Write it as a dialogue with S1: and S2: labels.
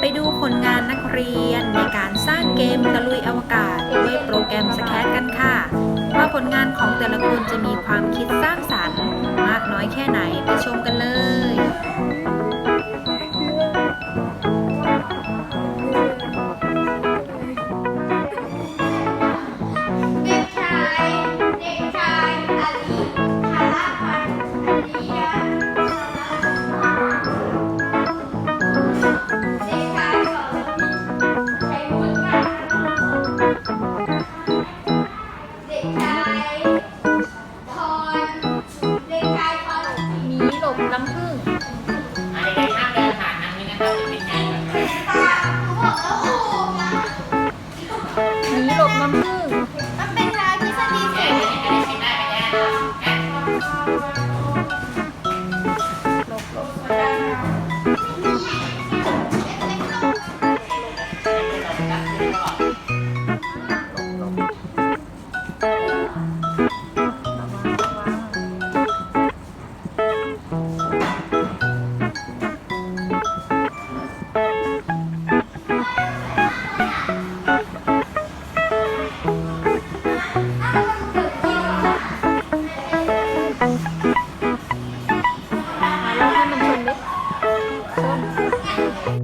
S1: ไปดูผลงานนักเรียนในการสร้างเกมตะลุยอวกาศ ด้วยโปรแกรมสแคตกันค่ะ ว่าผลงานของแต่ละคนจะมีความคิดสร้างสรรค์ มากน้อยแค่ไหนไปชมกันเลย
S2: น้ำผึ้งอะไรกันห้ามเดินผ่านทางนี้นะครับจะเป็นการแบ
S3: บ
S2: หนีหลบน้ำผึ้ง
S3: มันเป็นทางทฤษฎีเสรี อันนี้อันนี้กินได้ไหมเนี่